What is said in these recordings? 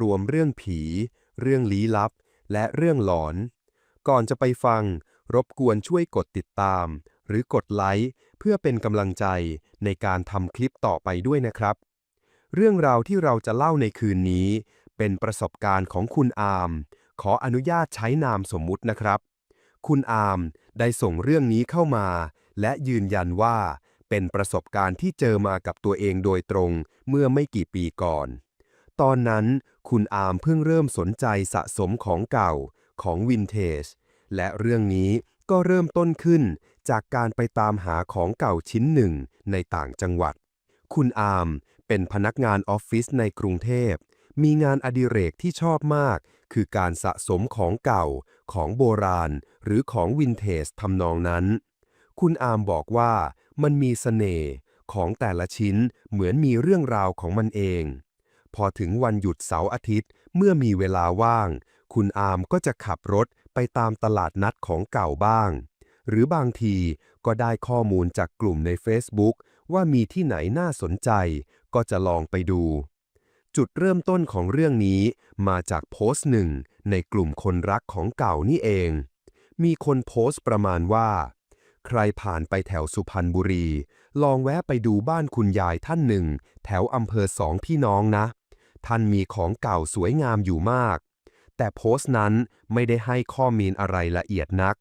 รวมเรื่องผี เรื่องลี้ลับ และเรื่องหลอน ก่อนจะไปฟัง รบกวนช่วยกดติดตาม หรือกดไลค์เพื่อเป็นกำลังใจในการทำคลิปต่อไปด้วยนะครับ เรื่องราวที่เราจะเล่าในคืนนี้ เป็นประสบการณ์ของคุณอาม ขออนุญาตใช้นามสมมุตินะครับ คุณอามได้ส่งเรื่องนี้เข้ามา และยืนยันว่าเป็นประสบการณ์ที่เจอมากับตัวเองโดยตรงเมื่อไม่กี่ปีก่อน ตอนนั้นคุณอามเพิ่งเริ่มสนใจสะสมของเก่าของวินเทจ และเรื่องนี้ก็เริ่มต้นขึ้นจากการไปตามหาของเก่าชิ้นหนึ่งในต่างจังหวัด คุณอามเป็นพนักงานออฟฟิศในกรุงเทพ มีงานอดิเรกที่ชอบมาก คือการสะสมของเก่า ของโบราณ หรือของวินเทจทำนองนั้น คุณอามบอกว่ามันมีเสน่ห์ของแต่ละชิ้นเหมือนมีเรื่องราวของมันเอง พอถึงวันหยุดเสาร์อาทิตย์เมื่อมีเวลาว่าง คุณอามก็จะขับรถไปตามตลาดนัดของเก่าบ้าง หรือบางทีก็ได้ข้อมูลจากกลุ่มใน Facebook ว่ามีที่ไหนน่าสนใจ ก็จะลองไปดู จุดเริ่มต้นของเรื่องนี้มาจากโพสต์หนึ่งในกลุ่มคนรักของเก่านี่เอง มีคนโพสต์ประมาณว่า ใครผ่านไปแถวสุพรรณบุรี ลองแวะไปดูบ้านคุณยายท่านหนึ่ง แถวอำเภอสองพี่น้องนะ ท่านมีของเก่าสวยงามอยู่มาก แต่โพสต์นั้นไม่ได้ให้ข้อมูลอะไรละเอียดนัก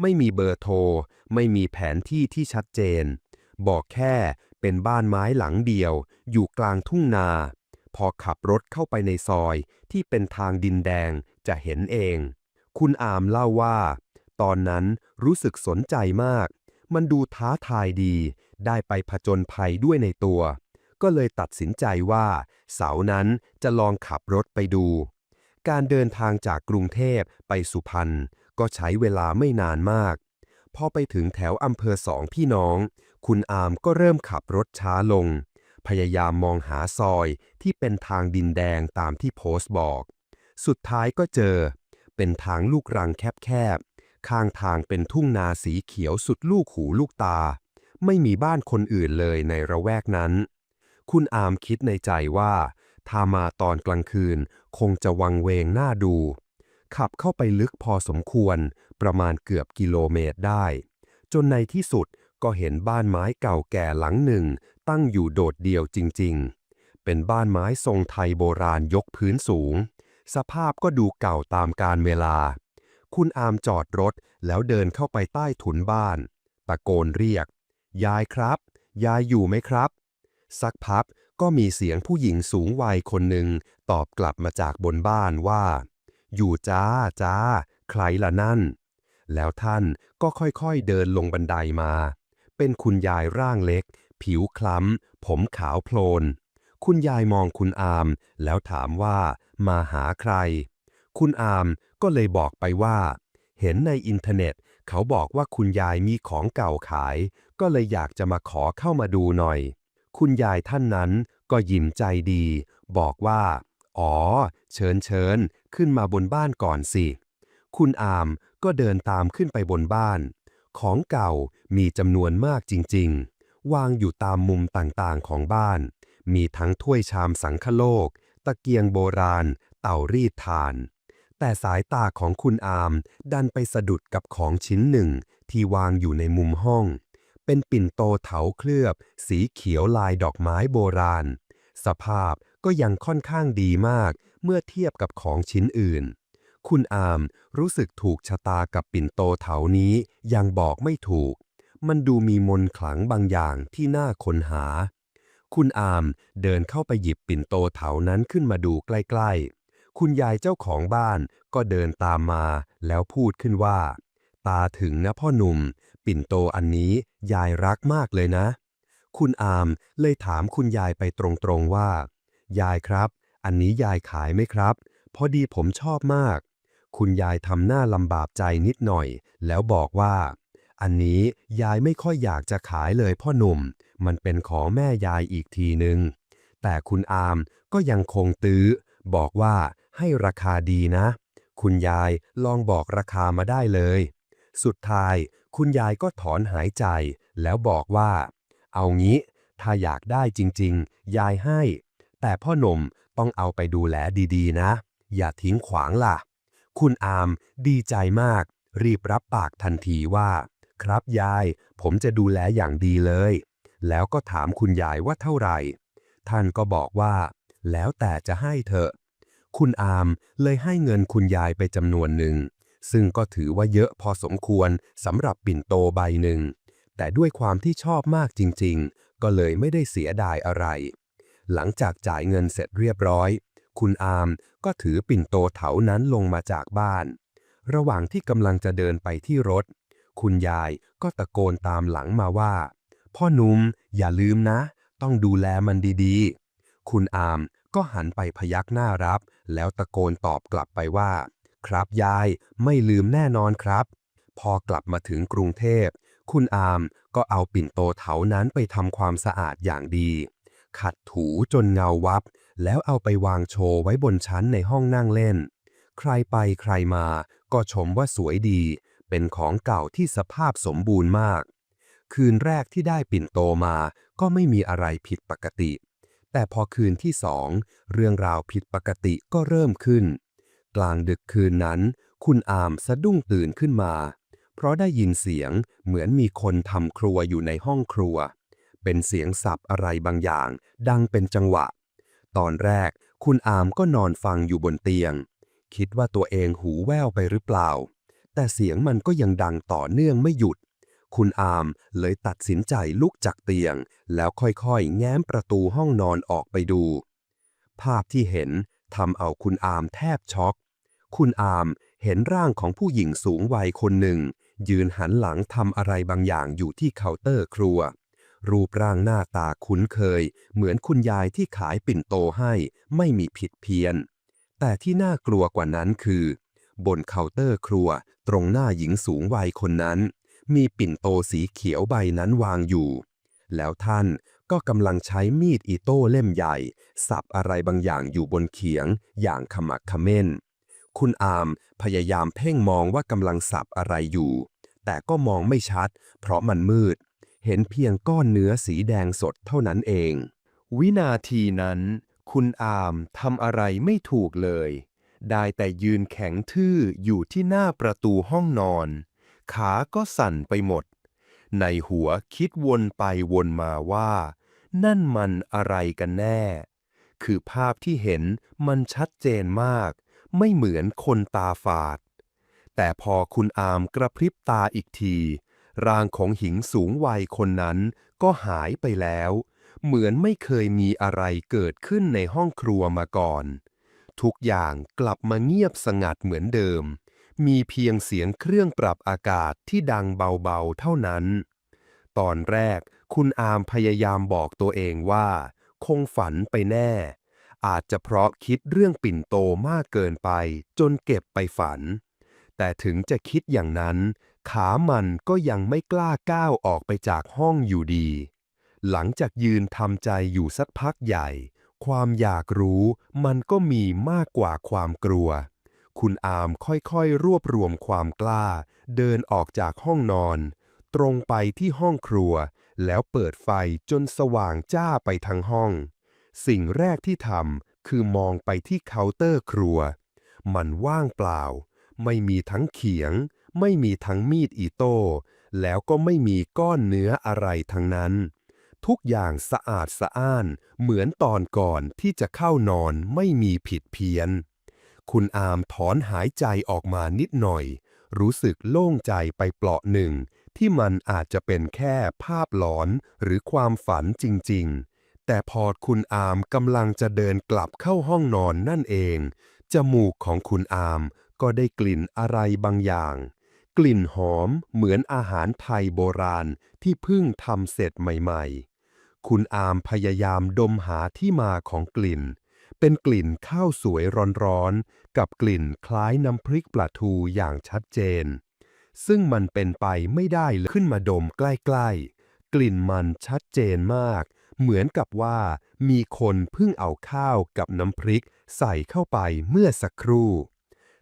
ไม่มีเบอร์โทร ไม่มีแผนที่ที่ชัดเจน บอกแค่เป็นบ้านไม้หลังเดียว อยู่กลางทุ่งนา พอขับรถเข้าไปในซอยที่เป็นทางดินแดงจะเห็นเอง คุณอามเล่าว่า ตอนนั้นรู้สึกสนใจมาก มันดูท้าทายดี ได้ไปผจญภัยด้วยในตัว ก็เลยตัดสินใจว่า เสาร์นั้นจะลองขับรถไปดู การเดินทางจากกรุงเทพไปสุพรรณก็ใช้เวลาไม่นานมาก พอไปถึงแถวอำเภอสองพี่น้อง คุณอามก็เริ่มขับรถช้าลง พยายามมองหาซอยที่เป็นทางดินแดงตามที่โพสต์บอก สุดท้ายก็เจอ เป็นทางลูกรังแคบๆ ข้างทางเป็นทุ่งนาสีเขียวสุดลูกหูลูกตา ไม่มีบ้านคนอื่นเลยในระแวกนั้น คุณอามคิดในใจว่า ถ้ามาตอนกลางคืนคงจะวังเวงน่าดู ขับเข้าไปลึกพอสมควร ประมาณเกือบกิโลเมตรได้ จนในที่สุดก็เห็นบ้านไม้เก่าแก่หลังหนึ่ง ตั้งอยู่โดดเดี่ยวจริง ๆ เป็นบ้านไม้ทรงไทยโบราณยกพื้นสูง สภาพก็ดูเก่าตามกาลเวลา คุณอามจอดรถแล้วเดินเข้าไปใต้ถุนบ้าน ตะโกนเรียก ยายครับ ยายอยู่ไหมครับ สักพักก็มีเสียงผู้หญิงสูงวัยคนหนึ่งตอบกลับมาจากบนบ้านว่า อยู่จ้าจ้า ใครล่ะนั่น แล้วท่านก็ค่อยๆเดินลงบันไดมา เป็นคุณยายร่างเล็ก ผิวคล้ำ ผมขาวโพลน คุณยายมองคุณอาม แล้วถามว่า มาหาใคร คุณอามก็เลยบอกไปว่า เห็นในอินเทอร์เน็ต เขาบอกว่าคุณยายมีของเก่าขาย ก็เลยอยากจะมาขอเข้ามาดูหน่อย คุณยายท่านนั้นก็ยิ้มใจดี บอกว่า อ๋อ เชิญเชิญขึ้นมาบนบ้านก่อนสิ คุณอามก็เดินตามขึ้นไปบนบ้าน ของเก่ามีจำนวนมากจริง ๆ วางอยู่ตามมุมต่างๆของบ้าน มีทั้งถ้วยชามสังคโลก ตะเกียงโบราณ เต่ารีดทาน แต่สายตาของคุณอามดันไปสะดุดกับของชิ้นหนึ่งที่วางอยู่ในมุมห้อง เป็นปิ่นโตเถาเคลือบ สีเขียวลายดอกไม้โบราณ สภาพก็ยังค่อนข้างดีมากเมื่อเทียบกับของชิ้นอื่น คุณอามรู้สึกถูกชะตากับปิ่นโตเถานี้ยังบอกไม่ถูก มันดูมีมนขลังบางอย่างที่น่าค้นหา คุณอามเดินเข้าไปหยิบปิ่นโตเถานั้นขึ้นมาดูใกล้ ๆ คุณยายเจ้าของบ้านก็เดินตามมาแล้วพูดขึ้นว่า ตาถึงนะพ่อหนุ่ม ปิ่นโตอันนี้ยายรักมากเลยนะ คุณอามเลยถามคุณยายไปตรงๆว่า ยายครับ อันนี้ยายขายไหมครับ พอดีผมชอบมาก คุณยายทำหน้าลำบากใจนิดหน่อย แล้วบอกว่า อันนี้ยายไม่ค่อยอยากจะขายเลยพ่อหนุ่ม มันเป็นของแม่ยายอีกทีหนึ่งแต่คุณอามก็ยังคงตื้อ บอกว่าให้ราคาดีนะ คุณยายลองบอกราคามาได้เลย สุดท้าย คุณยายก็ถอนหายใจ แล้วบอกว่า เอางี้ ถ้าอยากได้จริงๆ ยายให้ แต่พ่อหนุ่มต้องเอาไปดูแลดีๆ นะ อย่าทิ้งขวางล่ะ คุณอามดีใจมาก รีบรับปากทันทีว่า ครับยาย ผมจะดูแลอย่างดีเลย แล้วก็ถามคุณยายว่าเท่าไหร่ ท่านก็บอกว่า แล้วแต่จะให้เถอะ คุณอามเลยให้เงินคุณยายไปจำนวนหนึ่ง ซึ่งก็ถือว่าเยอะพอสมควรสำหรับปิ่นโตใบหนึ่ง แต่ด้วยความที่ชอบมากจริงๆ ก็เลยไม่ได้เสียดายอะไร หลังจากจ่ายเงินเสร็จเรียบร้อย คุณอามก็ถือปิ่นโตเถานั้นลงมาจากบ้าน ระหว่างที่กำลังจะเดินไปที่รถ คุณยายก็ตะโกนตามหลังมาว่า พ่อหนุ่มอย่าลืมนะ ต้องดูแลมันดีๆ คุณอามก็หันไปพยักหน้ารับ แล้วตะโกนตอบกลับไปว่า ครับยายไม่ลืมแน่นอนครับ พอกลับมาถึงกรุงเทพ คุณอามก็เอาปิ่นโตเถานั้นไปทำความสะอาดอย่างดี ขัดถูจนเงาวับ แล้วเอาไปวางโชว์ไว้บนชั้นในห้องนั่งเล่น ใครไปใครมาก็ชมว่าสวยดี เป็นของเก่าที่สภาพสมบูรณ์มาก คืนแรกที่ได้ปิ่นโตมาก็ไม่มีอะไรผิดปกติ แต่พอคืนที่สองเรื่องราวผิดปกติก็เริ่มขึ้น กลางดึกคืนนั้น คุณอามสะดุ้งตื่นขึ้นมา เพราะได้ยินเสียงเหมือนมีคนทำครัวอยู่ในห้องครัว เป็นเสียงสับอะไรบางอย่าง ดังเป็นจังหวะ ตอนแรกคุณอามก็นอนฟังอยู่บนเตียง คิดว่าตัวเองหูแว่วไปหรือเปล่า แต่เสียงมันก็ยังดังต่อเนื่องไม่หยุด คุณอามเลยตัดสินใจลุกจากเตียง แล้วค่อยๆ แง้มประตูห้องนอนออกไปดู ภาพที่เห็นทำเอาคุณอามแทบช็อก คุณอามเห็นร่างของผู้หญิงสูงวัยคนหนึ่ง ยืนหันหลังทำอะไรบางอย่างอยู่ที่เคาน์เตอร์ครัว รูปร่างหน้าตาคุ้นเคย เหมือนคุณยายที่ขายปิ่นโตให้ไม่มีผิดเพี้ยน แต่ที่น่ากลัวกว่านั้นคือ บนเคาน์เตอร์ครัวตรงหน้าหญิงสูงวัยคนนั้น มีปิ่นโตสีเขียวใบนั้นวางอยู่ แล้วท่านก็กำลังใช้มีดอิโต้เล่มใหญ่ สับอะไรบางอย่างอยู่บนเขียงอย่างขมักขม้น คุณอามพยายามเพ่งมองว่ากำลังสับอะไรอยู่ แต่ก็มองไม่ชัด เพราะมันมืด เห็นเพียงก้อนเนื้อสีแดงสดเท่านั้นเอง วินาทีนั้น คุณอามทำอะไรไม่ถูกเลย ได้แต่ยืนแข็งทื่ออยู่ที่หน้าประตูห้องนอน ขาก็สั่นไปหมด ในหัวคิดวนไปวนมาว่า นั่นมันอะไรกันแน่ คือภาพที่เห็นมันชัดเจนมาก ไม่เหมือนคนตาฝาด แต่พอคุณอามกระพริบตาอีกที ร่างของหญิงสูงวัยคนนั้นก็หายไปแล้ว เหมือนไม่เคยมีอะไรเกิดขึ้นในห้องครัวมาก่อน ทุกอย่างกลับมาเงียบสงัดเหมือนเดิม มีเพียงเสียงเครื่องปรับอากาศที่ดังเบาๆเท่านั้น ตอนแรกคุณอามพยายามบอกตัวเองว่า คงฝันไปแน่ อาจจะเพราะคิดเรื่องปิ่นโตมากเกินไป จนเก็บไปฝัน แต่ถึงจะคิดอย่างนั้น ขามันก็ยังไม่กล้าก้าวออกไปจากห้องอยู่ดี หลังจากยืนทำใจอยู่สักพักใหญ่ ความอยากรู้มันก็มีมากกว่าความกลัว คุณอามค่อยๆรวบรวมความกล้า เดินออกจากห้องนอน ตรงไปที่ห้องครัว แล้วเปิดไฟจนสว่างจ้าไปทั้งห้อง สิ่งแรกที่ทำคือมองไปที่เคาน์เตอร์ครัว มันว่างเปล่า ไม่มีทั้งเขียง ไม่มีทั้งมีดอิโต้ แล้วก็ไม่มีก้อนเนื้ออะไรทั้งนั้น ทุกอย่างสะอาดสะอ้าน เหมือนตอนก่อนที่จะเข้านอนไม่มีผิดเพี้ยน คุณอามถอนหายใจออกมานิดหน่อย รู้สึกโล่งใจไปเปลาะหนึ่ง ที่มันอาจจะเป็นแค่ภาพหลอนหรือความฝันจริง ๆ แต่พอคุณอามกำลังจะเดินกลับเข้าห้องนอนนั่นเอง จมูกของคุณอามก็ได้กลิ่นอะไรบางอย่าง กลิ่นหอมเหมือนอาหารไทยโบราณที่เพิ่งทำเสร็จใหม่ๆ คุณอามพยายามดมหาที่มาของกลิ่น เป็นกลิ่นข้าวสวยร้อนๆ กับกลิ่นคล้ายน้ำพริกปลาทูอย่างชัดเจน ซึ่งมันเป็นไปไม่ได้เลยขึ้นมาดมใกล้ๆ กลิ่นมันชัดเจนมาก เหมือนกับว่ามีคนเพิ่งเอาข้าวกับน้ำพริกใส่เข้าไปเมื่อสักครู่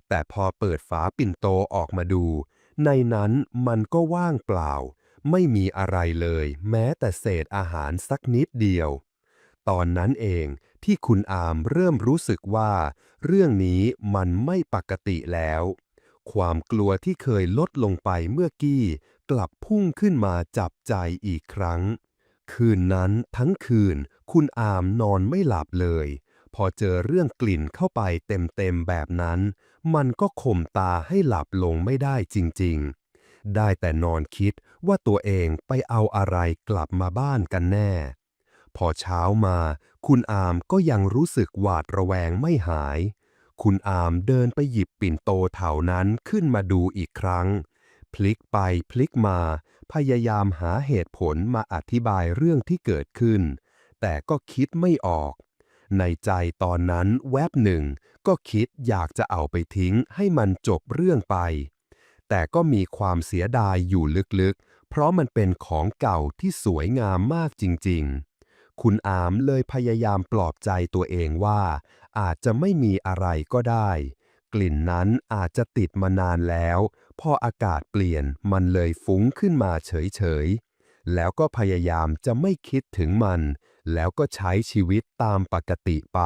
แต่พอเปิดฝาปิ่นโตออกมาดู ในนั้นมันก็ว่างเปล่า ไม่มีอะไรเลย แม้แต่เศษอาหารสักนิดเดียว ตอนนั้นเองที่คุณอามเริ่มรู้สึกว่า เรื่องนี้มันไม่ปกติแล้ว ความกลัวที่เคยลดลงไปเมื่อกี้ กลับพุ่งขึ้นมาจับใจอีกครั้ง คืนนั้นทั้งคืนคุณอามนอนไม่หลับเลย พอเจอเรื่องกลิ่นเข้าไปเต็มๆแบบนั้น มันก็ข่มตาให้หลับลงไม่ได้จริงๆ ได้แต่นอนคิดว่าตัวเองไปเอาอะไรกลับมาบ้านกันแน่ พอเช้ามา คุณอามก็ยังรู้สึกหวาดระแวงไม่หาย คุณอามเดินไปหยิบปิ่นโตเถานั้นขึ้นมาดูอีกครั้ง พลิกไปพลิกมา พยายามหาเหตุผลมาอธิบายเรื่องที่เกิดขึ้น แต่ก็คิดไม่ออก ในใจตอนนั้นแวบหนึ่ง ก็คิดอยากจะเอาไปทิ้งให้มันจบเรื่องไป แต่ก็มีความเสียดายอยู่ลึกๆ เพราะมันเป็นของเก่าที่สวยงามมากจริงๆ คุณอามเลยพยายามปลอบใจตัวเองว่า อาจจะไม่มีอะไรก็ได้ กลิ่นนั้นอาจจะติดมานานแล้ว พออากาศเปลี่ยนมันเลยฟุ้งขึ้นมาเฉยๆ แล้วก็พยายามจะไม่คิดถึงมัน แล้วก็ใช้ชีวิตตามปกติไป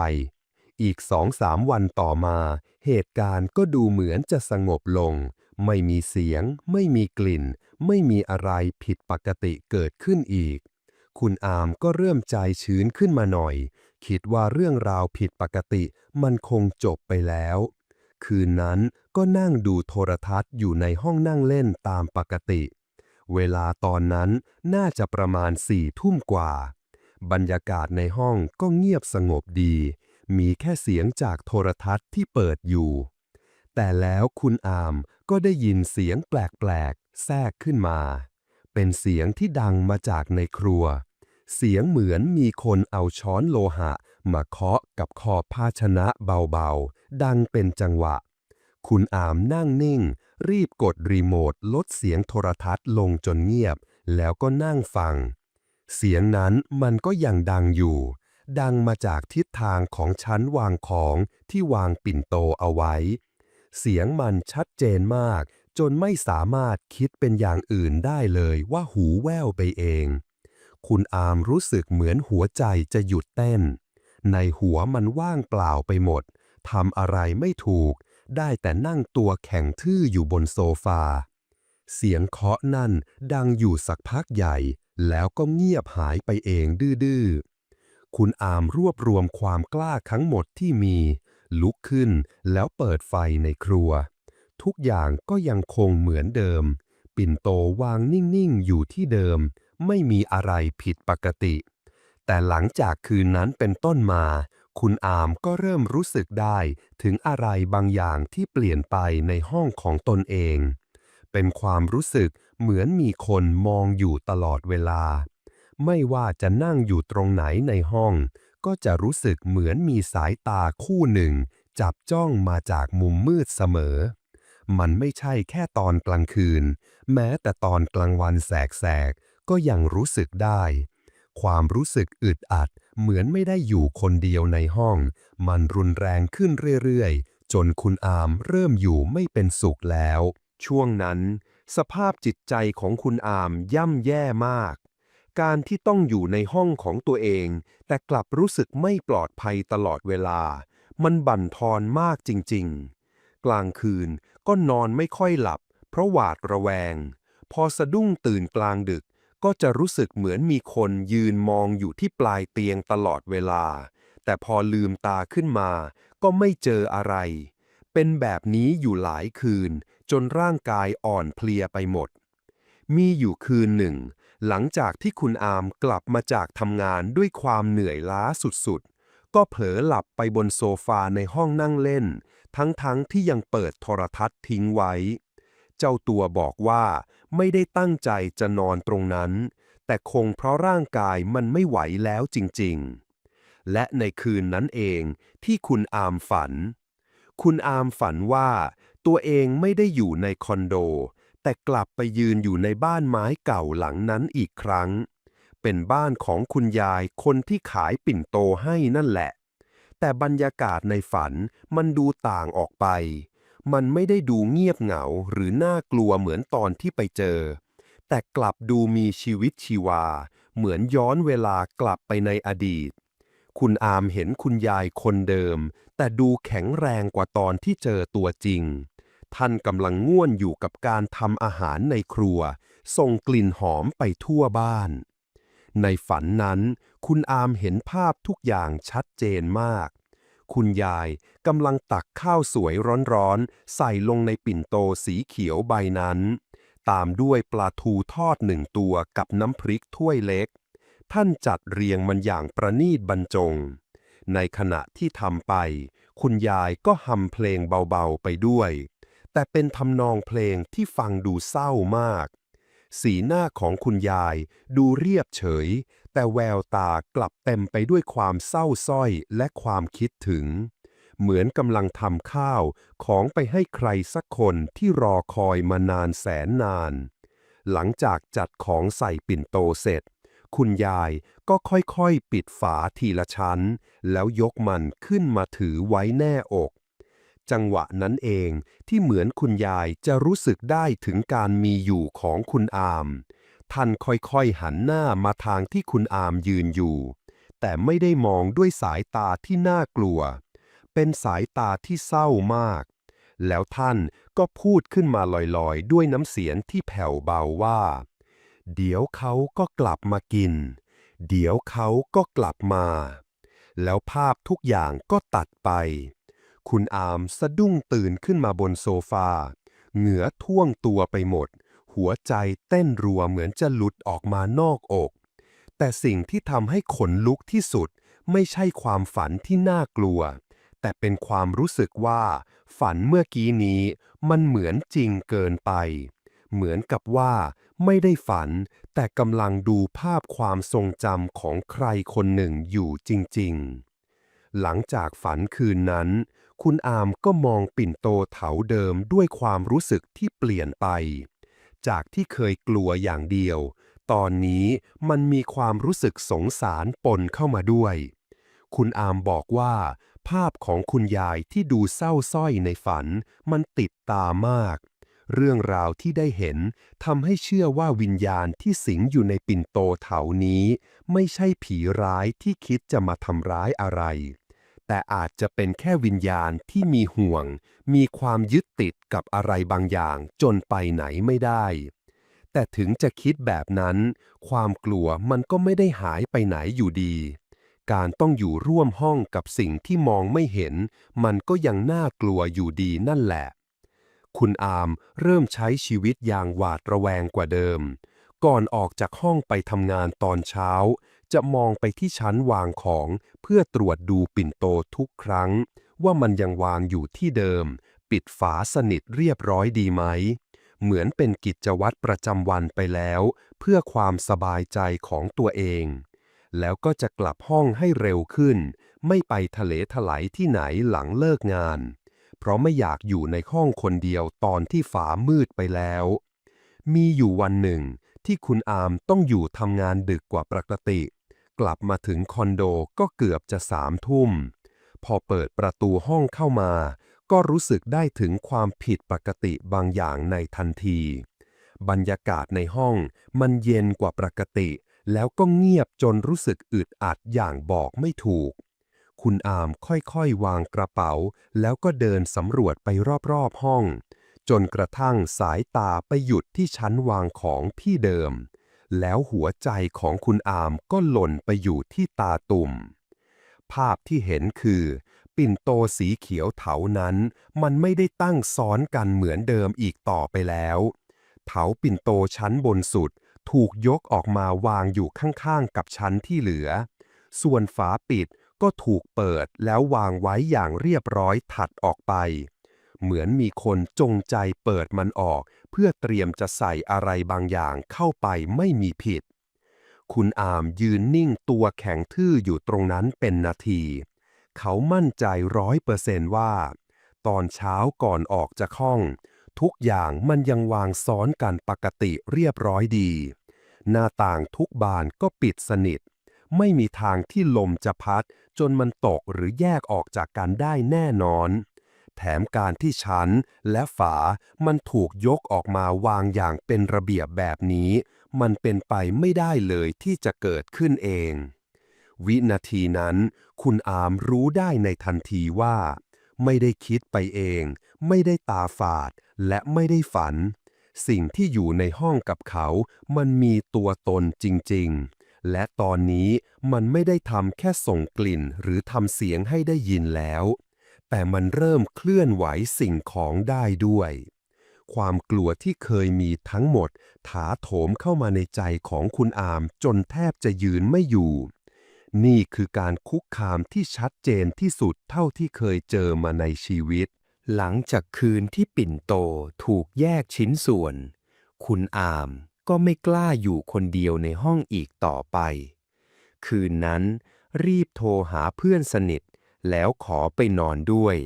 อีกสองสามวันต่อมา เหตุการณ์ก็ดูเหมือนจะสงบลง ไม่มีเสียง ไม่มีกลิ่น ไม่มีอะไรผิดปกติเกิดขึ้นอีก คุณอามก็เริ่มใจชื้นขึ้นมาหน่อย คิดว่าเรื่องราวผิดปกติมันคงจบไปแล้ว คืนนั้น ก็นั่งดูโทรทัศน์อยู่ในห้องนั่งเล่นตามปกติ เวลาตอนนั้นน่าจะประมาณสี่ทุ่มกว่า บรรยากาศในห้องก็เงียบสงบดี มีแค่เสียงจากโทรทัศน์ที่เปิดอยู่ แต่แล้วคุณอามก็ได้ยินเสียงแปลกๆ แทรกขึ้นมา เป็นเสียงที่ดังมาจากในครัว เสียงเหมือนมีคนเอาช้อนโลหะ มาเคาะกับขอบภาชนะเบาๆ ดังเป็นจังหวะ คุณอามนั่งนิ่ง รีบกดรีโมทลดเสียงโทรทัศน์ลงจนเงียบ แล้วก็นั่งฟัง เสียงนั้นมันก็ยังดังอยู่ ดังมาจากทิศทางของชั้นวางของที่วางปิ่นโตเอาไว้ เสียงมันชัดเจนมาก จนไม่สามารถคิดเป็นอย่างอื่นได้เลยว่าหูแว่วไปเอง คุณอามรู้สึกเหมือนหัวใจจะหยุดเต้น ในหัวมันว่างเปล่าไปหมดทำอะไรไม่ถูก ได้แต่นั่งตัวแข็งทื่ออยู่บนโซฟา เสียงเคาะนั่นดังอยู่สักพักใหญ่ แล้วก็เงียบหายไปเองดื้อๆ คุณอามรวบรวมความกล้าทั้งหมดที่มี ลุกขึ้นแล้วเปิดไฟในครัว ทุกอย่างก็ยังคงเหมือนเดิม ปิ่นโตวางนิ่งๆ อยู่ที่เดิม ไม่มีอะไรผิดปกติ แต่หลังจากคืนนั้นเป็นต้นมา คุณอามก็เริ่มรู้สึกได้ถึงอะไรบางอย่างที่เปลี่ยนไปในห้องของตนเอง เป็นความรู้สึกเหมือนมีคนมองอยู่ตลอดเวลา ไม่ว่าจะนั่งอยู่ตรงไหนในห้อง ก็จะรู้สึกเหมือนมีสายตาคู่หนึ่ง จับจ้องมาจากมุมมืดเสมอ มันไม่ใช่แค่ตอนกลางคืน แม้แต่ตอนกลางวันแสกๆก็ยังรู้สึกได้ ความรู้สึกอึดอัด เหมือนไม่ได้อยู่คนเดียวในห้อง มันรุนแรงขึ้นเรื่อยๆ จนคุณอามเริ่มอยู่ไม่เป็นสุขแล้ว ช่วงนั้น สภาพจิตใจของคุณอามย่ำแย่มาก การที่ต้องอยู่ในห้องของตัวเอง แต่กลับรู้สึกไม่ปลอดภัยตลอดเวลา มันบั่นทอนมากจริงๆ กลางคืนก็นอนไม่ค่อยหลับ เพราะหวาดระแวง พอสะดุ้งตื่นกลางดึก ก็จะรู้สึกเหมือนมีคนยืนมองอยู่ที่ปลายเตียงตลอดเวลา แต่พอลืมตาขึ้นมา ก็ไม่เจออะไร เป็นแบบนี้อยู่หลายคืน จนร่างกายอ่อนเพลียไปหมด มีอยู่คืนหนึ่ง หลังจากที่คุณอามกลับมาจากทำงานด้วยความเหนื่อยล้าสุดๆ ก็เผลอหลับไปบนโซฟาในห้องนั่งเล่น ทั้งๆทที่ยังเปิดโทรทัศน์ทิ้งไว้ เจ้าตัวบอกว่า ไม่ได้ตั้งใจจะนอนตรงนั้น แต่คงเพราะร่างกายมันไม่ไหวแล้วจริงๆ และในคืนนั้นเองที่คุณอามฝัน คุณอามฝันว่า ตัวเองไม่ได้อยู่ในคอนโด แต่กลับไปยืนอยู่ในบ้านไม้เก่าหลังนั้นอีกครั้ง เป็นบ้านของคุณยายคนที่ขายปิ่นโตให้นั่นแหละ แต่บรรยากาศในฝันมันดูต่างออกไป มันไม่ได้ดูเงียบเหงาหรือน่ากลัวเหมือนตอนที่ไปเจอ แต่กลับดูมีชีวิตชีวา เหมือนย้อนเวลากลับไปในอดีต คุณอามเห็นคุณยายคนเดิม แต่ดูแข็งแรงกว่าตอนที่เจอตัวจริง ท่านกำลังง่วนอยู่กับการทำอาหารในครัว ส่งกลิ่นหอมไปทั่วบ้าน ในฝันนั้น คุณอามเห็นภาพทุกอย่างชัดเจนมาก คุณยายกำลังตักข้าวสวยร้อนๆ ใส่ลงในปิ่นโตสีเขียวใบนั้น ตามด้วยปลาทูทอดหนึ่งตัวกับน้ำพริกถ้วยเล็ก ท่านจัดเรียงมันอย่างประณีตบรรจง ในขณะที่ทำไป คุณยายก็หำเพลงเบาๆไปด้วย แต่เป็นทำนองเพลงที่ฟังดูเศร้ามาก สีหน้าของคุณยายดูเรียบเฉย แต่แววตากลับเต็มไปด้วยความเศร้าสร้อยและความคิดถึง เหมือนกำลังทำข้าวของไปให้ใครสักคนที่รอคอยมานานแสนนาน หลังจากจัดของใส่ปิ่นโตเสร็จ คุณยายก็ค่อยๆ ปิดฝาทีละชั้น แล้วยกมันขึ้นมาถือไว้แน่อก จังหวะนั้นเองที่เหมือนคุณยายจะรู้สึกได้ถึงการมีอยู่ของคุณอาม ท่านค่อยๆหันหน้ามาทางที่คุณอามยืนอยู่ แต่ไม่ได้มองด้วยสายตาที่น่ากลัว เป็นสายตาที่เศร้ามาก แล้วท่านก็พูดขึ้นมาลอยๆ ด้วยน้ำเสียงที่แผ่วเบาว่า เดี๋ยวเขาก็กลับมากิน เดี๋ยวเขาก็กลับมา แล้วภาพทุกอย่างก็ตัดไป คุณอามสะดุ้งตื่นขึ้นมาบนโซฟา เหงื่อท่วงตัวไปหมด หัวใจเต้นรัวเหมือนจะหลุดออกมานอกอก แต่สิ่งที่ทำให้ขนลุกที่สุดไม่ใช่ความฝันที่น่ากลัว แต่เป็นความรู้สึกว่า ฝันเมื่อกี้นี้มันเหมือนจริงเกินไป เหมือนกับว่าไม่ได้ฝัน แต่กำลังดูภาพความทรงจำของใครคนหนึ่งอยู่จริง ๆ หลังจากฝันคืนนั้น คุณอามก็มองปิ่นโตเถาเดิมด้วยความรู้สึกที่เปลี่ยนไป จากที่เคยกลัวอย่างเดียว ตอนนี้มันมีความรู้สึกสงสารปนเข้ามาด้วย คุณอามบอกว่า ภาพของคุณยายที่ดูเศร้าส้อยในฝัน มันติดตามาก เรื่องราวที่ได้เห็นทำให้เชื่อว่าวิญญาณที่สิงอยู่ในปิ่นโตเถานี้ ไม่ใช่ผีร้ายที่คิดจะมาทำร้ายอะไร แต่อาจจะเป็นแค่วิญญาณที่มีห่วง มีความยึดติดกับอะไรบางอย่างจนไปไหนไม่ได้ แต่ถึงจะคิดแบบนั้น ความกลัวมันก็ไม่ได้หายไปไหนอยู่ดี การต้องอยู่ร่วมห้องกับสิ่งที่มองไม่เห็น มันก็ยังน่ากลัวอยู่ดีนั่นแหละ คุณอามเริ่มใช้ชีวิตอย่างหวาดระแวงกว่าเดิม ก่อนออกจากห้องไปทำงานตอนเช้า จะมองไปที่ชั้นวางของเพื่อตรวจดูปิ่นโตทุกครั้ง ว่ามันยังวางอยู่ที่เดิม ปิดฝาสนิทเรียบร้อยดีไหม เหมือนเป็นกิจวัตรประจำวันไปแล้ว เพื่อความสบายใจของตัวเอง แล้วก็จะกลับห้องให้เร็วขึ้น ไม่ไปทะเลถลายที่ไหนหลังเลิกงาน เพราะไม่อยากอยู่ในห้องคนเดียวตอนที่ฝามืดไปแล้ว มีอยู่วันหนึ่งที่คุณอามต้องอยู่ทำงานดึกกว่าปกติ กลับมาถึงคอนโดก็เกือบจะสามทุ่ม พอเปิดประตูห้องเข้ามา ก็รู้สึกได้ถึงความผิดปกติบางอย่างในทันที บรรยากาศในห้องมันเย็นกว่าปกติ แล้วก็เงียบจนรู้สึกอึดอัดอย่างบอกไม่ถูก คุณอามค่อยๆ วางกระเป๋า แล้วก็เดินสำรวจไปรอบๆห้อง จนกระทั่งสายตาไปหยุดที่ชั้นวางของพี่เดิม แล้วหัวใจของคุณอามก็หล่นไปอยู่ที่ตาตุ่ม ภาพที่เห็นคือ ปิ่นโตสีเขียวเถานั้น มันไม่ได้ตั้งซ้อนกันเหมือนเดิมอีกต่อไปแล้ว เถาปิ่นโตชั้นบนสุดถูกยกออกมาวางอยู่ข้างๆกับชั้นที่เหลือ ส่วนฝาปิดก็ถูกเปิดแล้ววางไว้อย่างเรียบร้อยถัดออกไป เหมือนมีคนจงใจเปิดมันออก เพื่อเตรียมจะใส่อะไรบางอย่างเข้าไปไม่มีผิด คุณอามยืนนิ่งตัวแข็งทื่ออยู่ตรงนั้นเป็นนาที เขามั่นใจร้อยเปอร์เซนต์ว่า ตอนเช้าก่อนออกจากห้อง ทุกอย่างมันยังวางซ้อนกันปกติเรียบร้อยดี หน้าต่างทุกบานก็ปิดสนิท ไม่มีทางที่ลมจะพัดจนมันตกหรือแยกออกจากกันได้แน่นอน แถมการที่ชั้นและฝามันถูกยกออกมาวางอย่างเป็นระเบียบแบบนี้ มันเป็นไปไม่ได้เลยที่จะเกิดขึ้นเอง วินาทีนั้น คุณอามรู้ได้ในทันทีว่า ไม่ได้คิดไปเอง ไม่ได้ตาฝาด และไม่ได้ฝัน สิ่งที่อยู่ในห้องกับเขา มันมีตัวตนจริง ๆและตอนนี้มันไม่ได้ทำแค่ส่งกลิ่นหรือทำเสียงให้ได้ยินแล้ว แต่มันเริ่มเคลื่อนไหวสิ่งของได้ด้วย ความกลัวที่เคยมีทั้งหมด ถาโถมเข้ามาในใจของคุณอามจนแทบจะยืนไม่อยู่ นี่คือการคุกคามที่ชัดเจนที่สุดเท่าที่เคยเจอมาในชีวิต หลังจากคืนที่ปิ่นโตถูกแยกชิ้นส่วน คุณอามก็ไม่กล้าอยู่คนเดียวในห้องอีกต่อไป คืนนั้นรีบโทรหาเพื่อนสนิท แล้วขอไปนอนด้วย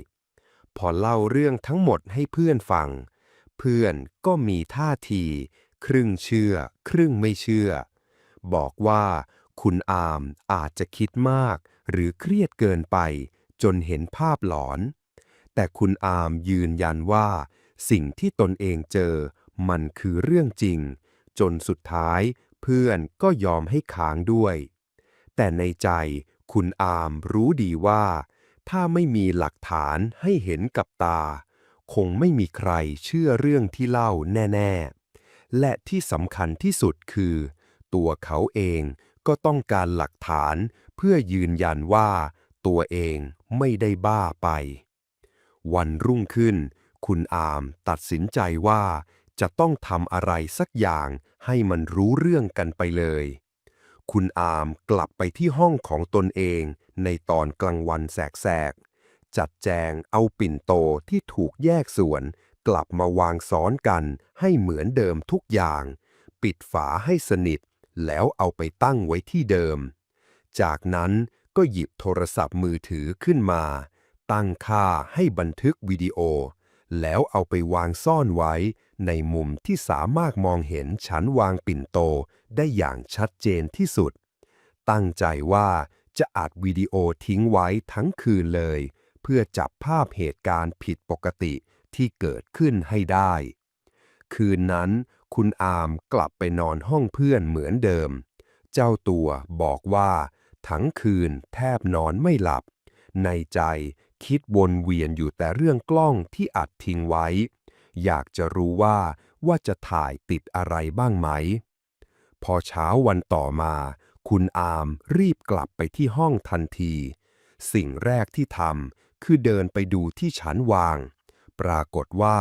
พอเล่าเรื่องทั้งหมดให้เพื่อนฟัง เพื่อนก็มีท่าที ครึ่งเชื่อ ครึ่งไม่เชื่อ บอกว่าคุณอามอาจจะคิดมาก หรือเครียดเกินไป จนเห็นภาพหลอน แต่คุณอามยืนยันว่า สิ่งที่ตนเองเจอ มันคือเรื่องจริง จนสุดท้าย เพื่อนก็ยอมให้ค้างด้วย แต่ในใจ คุณอามรู้ดีว่า ถ้าไม่มีหลักฐานให้เห็นกับตา คงไม่มีใครเชื่อเรื่องที่เล่าแน่ ๆ และที่สำคัญที่สุดคือ ตัวเขาเองก็ต้องการหลักฐานเพื่อยืนยันว่า ตัวเองไม่ได้บ้าไป วันรุ่งขึ้น คุณอามตัดสินใจว่าจะต้องทำอะไรสักอย่างให้มันรู้เรื่องกันไปเลย คุณอามกลับไปที่ห้องของตนเองในตอนกลางวันแสกๆ จัดแจงเอาปิ่นโตที่ถูกแยกส่วน กลับมาวางซ้อนกันให้เหมือนเดิมทุกอย่าง ปิดฝาให้สนิท แล้วเอาไปตั้งไว้ที่เดิม จากนั้นก็หยิบโทรศัพท์มือถือขึ้นมา ตั้งค่าให้บันทึกวิดีโอ แล้วเอาไปวางซ่อนไว้ ในมุมที่สามารถมองเห็นชั้นวางปิ่นโตได้อย่างชัดเจนที่สุด ตั้งใจว่าจะอัดวิดีโอทิ้งไว้ทั้งคืนเลย เพื่อจับภาพเหตุการณ์ผิดปกติที่เกิดขึ้นให้ได้ คืนนั้นคุณอามกลับไปนอนห้องเพื่อนเหมือนเดิม เจ้าตัวบอกว่า ทั้งคืนแทบนอนไม่หลับ ในใจ คิดวนเวียนอยู่แต่เรื่องกล้องที่อัดทิ้งไว้ อยากจะรู้ว่าว่าจะถ่ายติดอะไรบ้างไหม พอเช้าวันต่อมา คุณอามรีบกลับไปที่ห้องทันที สิ่งแรกที่ทำคือเดินไปดูที่ชั้นวาง ปรากฏว่า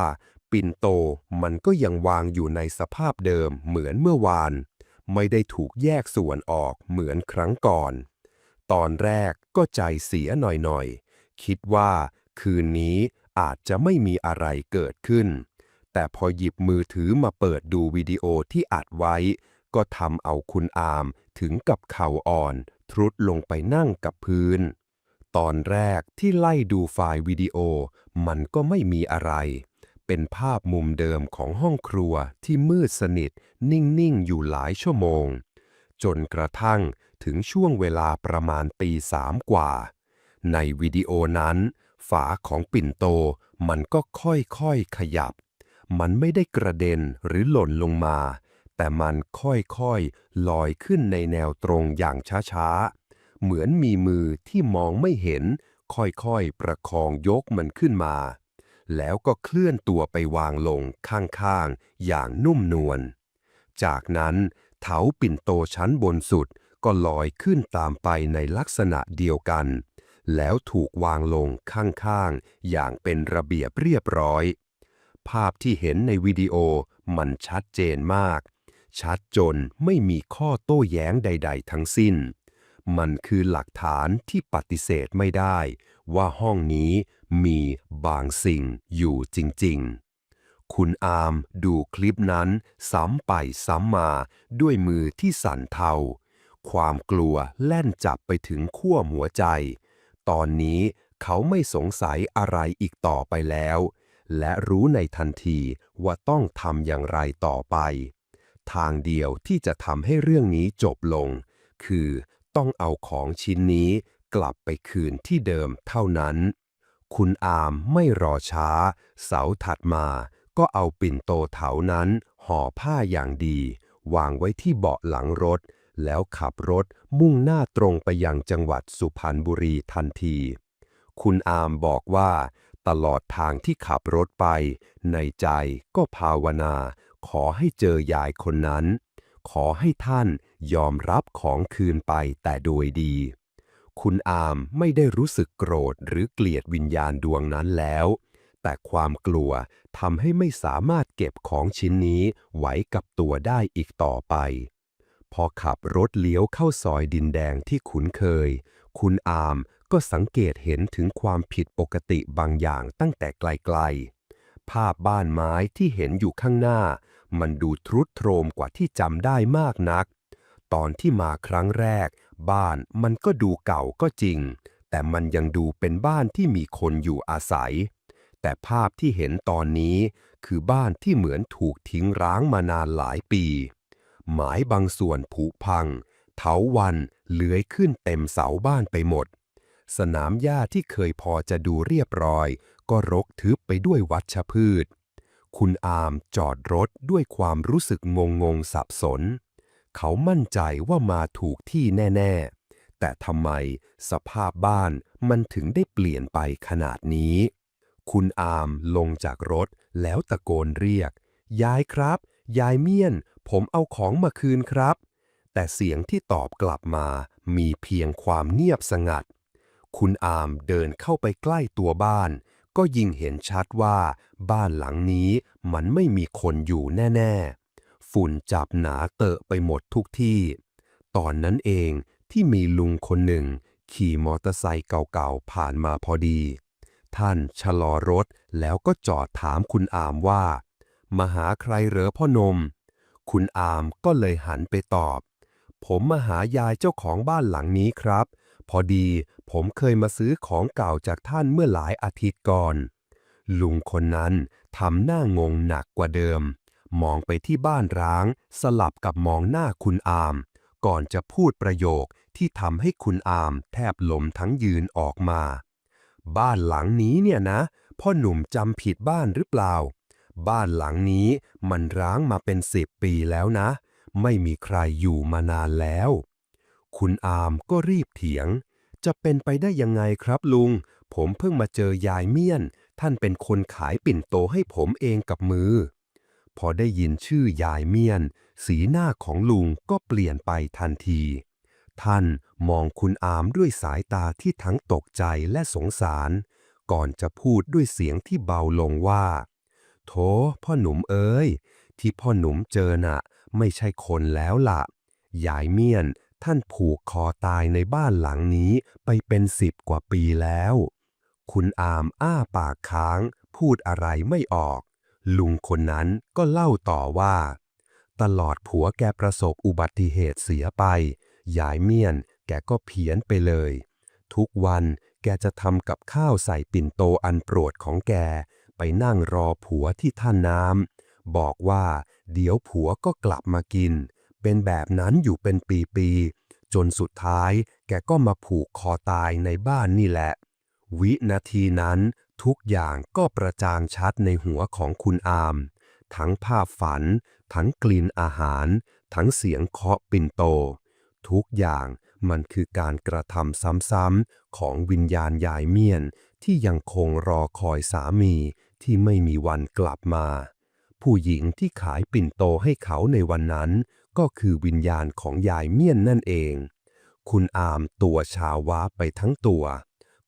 ปิ่นโตมันก็ยังวางอยู่ในสภาพเดิมเหมือนเมื่อวาน ไม่ได้ถูกแยกส่วนออกเหมือนครั้งก่อน ตอนแรกก็ใจเสียหน่อยๆ คิดว่าคืนนี้อาจจะไม่มีอะไรเกิดขึ้น แต่พอหยิบมือถือมาเปิดดูวิดีโอที่อัดไว้ ก็ทำเอาคุณอามถึงกับเข่าอ่อน ทรุดลงไปนั่งกับพื้น ตอนแรกที่ไล่ดูไฟล์วิดีโอ มันก็ไม่มีอะไร เป็นภาพมุมเดิมของห้องครัวที่มืดสนิท นิ่ง ๆ อยู่หลายชั่วโมง จนกระทั่งถึงช่วงเวลาประมาณตีสามกว่า ในวิดีโอนั้น ฝาของปิ่นโตมันก็ค่อยๆขยับ มันไม่ได้กระเด็นหรือหล่นลงมา แต่มันค่อยๆลอยขึ้นในแนวตรงอย่างช้าๆ เหมือนมีมือที่มองไม่เห็น ค่อยๆประคองยกมันขึ้นมา แล้วก็เคลื่อนตัวไปวางลงข้างๆ อย่างนุ่มนวล จากนั้นเถาปิ่นโตชั้นบนสุดก็ลอยขึ้นตามไปในลักษณะเดียวกัน แล้วถูกวางลงข้างๆ อย่างเป็นระเบียบเรียบร้อย ภาพที่เห็นในวิดีโอมันชัดเจนมาก ชัดจนไม่มีข้อโต้แย้งใด ๆ ทั้งสิ้น มันคือหลักฐานที่ปฏิเสธไม่ได้ ว่าห้องนี้มีบางสิ่งอยู่จริง ๆคุณอามดูคลิปนั้น ซ้ำไปซ้ำมาด้วยมือที่สั่นเทา ความกลัวแล่นจับไปถึงขั้วหัวใจ ตอนนี้เขาไม่สงสัยอะไรอีกต่อไปแล้ว และรู้ในทันทีว่าต้องทำอย่างไรต่อไป ทางเดียวที่จะทำให้เรื่องนี้จบลง คือต้องเอาของชิ้นนี้กลับไปคืนที่เดิมเท่านั้น คุณอามไม่รอช้า เสาร์ถัดมาก็เอาปิ่นโตเถานั้นห่อผ้าอย่างดี วางไว้ที่เบาะหลังรถ แล้วขับรถมุ่งหน้าตรงไปยังจังหวัดสุพรรณบุรีทันที คุณอามบอกว่า ตลอดทางที่ขับรถไป ในใจก็ภาวนา ขอให้เจอยายคนนั้น ขอให้ท่านยอมรับของคืนไปแต่โดยดี คุณอามไม่ได้รู้สึกโกรธหรือเกลียดวิญญาณดวงนั้นแล้ว แต่ความกลัวทำให้ไม่สามารถเก็บของชิ้นนี้ไว้กับตัวได้อีกต่อไป พอขับรถเลี้ยวเข้าซอยดินแดงที่คุ้นเคย คุณอามก็สังเกตเห็นถึงความผิดปกติบางอย่างตั้งแต่ไกลๆ ภาพบ้านไม้ที่เห็นอยู่ข้างหน้า มันดูทรุดโทรมกว่าที่จำได้มากนัก ตอนที่มาครั้งแรก บ้านมันก็ดูเก่าก็จริง แต่มันยังดูเป็นบ้านที่มีคนอยู่อาศัย แต่ภาพที่เห็นตอนนี้คือบ้านที่เหมือนถูกทิ้งร้างมานานหลายปี หมายบางส่วนผุพัง เถาวันเลื้อยขึ้นเต็มเสาบ้านไปหมด สนามหญ้าที่เคยพอจะดูเรียบร้อย ก็รกทึบไปด้วยวัชพืช คุณอามจอดรถด้วยความรู้สึกงงงๆสับสน เขามั่นใจว่ามาถูกที่แน่ ๆ แต่ทำไมสภาพบ้านมันถึงได้เปลี่ยนไปขนาดนี้ คุณอามลงจากรถแล้วตะโกนเรียก ยายครับ ยายเมียน ผมเอาของมาคืนครับ แต่เสียงที่ตอบกลับมามีเพียงความเงียบสงัด คุณอามเดินเข้าไปใกล้ตัวบ้าน ก็ยิ่งเห็นชัดว่าบ้านหลังนี้มันไม่มีคนอยู่แน่ ๆ ฝุ่นจับหนาเตอะไปหมดทุกที่ ตอนนั้นเองที่มีลุงคนหนึ่ง ขี่มอเตอร์ไซค์เก่าๆ ผ่านมาพอดี ท่านชะลอรถแล้วก็จอดถามคุณอามว่า มาหาใครเหรอพ่อนม คุณอามก็เลยหันไปตอบ ผมมาหายายเจ้าของบ้านหลังนี้ครับ พอดีผมเคยมาซื้อของเก่าจากท่านเมื่อหลายอาทิตย์ก่อน ลุงคนนั้นทำหน้างงหนักกว่าเดิม มองไปที่บ้านร้าง สลับกับมองหน้าคุณอาม ก่อนจะพูดประโยคที่ทำให้คุณอามแทบล้มทั้งยืนออกมา บ้านหลังนี้เนี่ยนะ พ่อหนุ่มจำผิดบ้านหรือเปล่า บ้านหลังนี้มันร้างมาเป็นสิบปีแล้วนะ ไม่มีใครอยู่มานานแล้ว คุณอามก็รีบเถียง จะเป็นไปได้ยังไงครับลุง ผมเพิ่งมาเจอยายเมียน ท่านเป็นคนขายปิ่นโตให้ผมเองกับมือ พอได้ยินชื่อยายเมียน สีหน้าของลุงก็เปลี่ยนไปทันที ท่านมองคุณอามด้วยสายตาที่ทั้งตกใจและสงสาร ก่อนจะพูดด้วยเสียงที่เบาลงว่า โถพ่อหนุ่มเอ้ย ที่พ่อหนุ่มเจอน่ะ ไม่ใช่คนแล้วล่ะ ยายเมียนท่านผูกคอตายในบ้านหลังนี้ไปเป็นสิบกว่าปีแล้ว คุณอามอ้าปากค้าง พูดอะไรไม่ออก ลุงคนนั้นก็เล่าต่อว่า ตลอดผัวแกประสบอุบัติเหตุเสียไป ยายเมียนแกก็เพี้ยนไปเลย ทุกวันแกจะทำกับข้าวใส่ปิ่นโตอันโปรดของแก ไปนั่งรอผัวที่ท่าน้ำบอกว่าเดี๋ยวผัวก็กลับมากิน เป็นแบบนั้นอยู่เป็นปีๆจนสุดท้ายแกก็มาผูกคอตายในบ้านนี่แหละ วินาทีนั้นทุกอย่างก็ประจางชัดในหัวของคุณอาม ทั้งภาพฝัน ทั้งกลิ่นอาหาร ทั้งเสียงเคาะปิ่นโต ทุกอย่างมันคือการกระทำซ้ำๆของวิญญาณยายเมียน ที่ยังคงรอคอยสามีที่ไม่มีวันกลับมา ผู้หญิงที่ขายปิ่นโตให้เขาในวันนั้น ก็คือวิญญาณของยายเมียนนั่นเอง คุณอามตัวชาวาไปทั้งตัว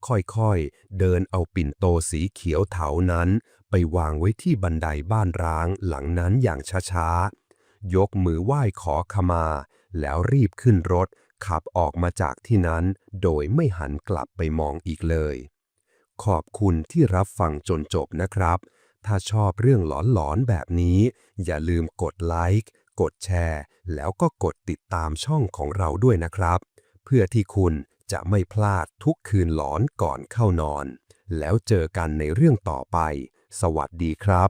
ค่อยๆ เดินเอาปิ่นโตสีเขียวเถานั้น ไปวางไว้ที่บันไดบ้านร้างหลังนั้นอย่างช้าๆยกมือไหว้ขอขมา แล้วรีบขึ้นรถ ขับออกมาจากที่นั้น โดยไม่หันกลับไปมองอีกเลย ขอบคุณที่รับฟังจนจบนะครับ ถ้าชอบเรื่องหลอนๆแบบนี้ อย่าลืมกดไลค์กดแชร์ แล้วก็กดติดตามช่องของเราด้วยนะครับ เพื่อที่คุณจะไม่พลาดทุกคืนหลอนก่อนเข้านอน แล้วเจอกันในเรื่องต่อไป สวัสดีครับ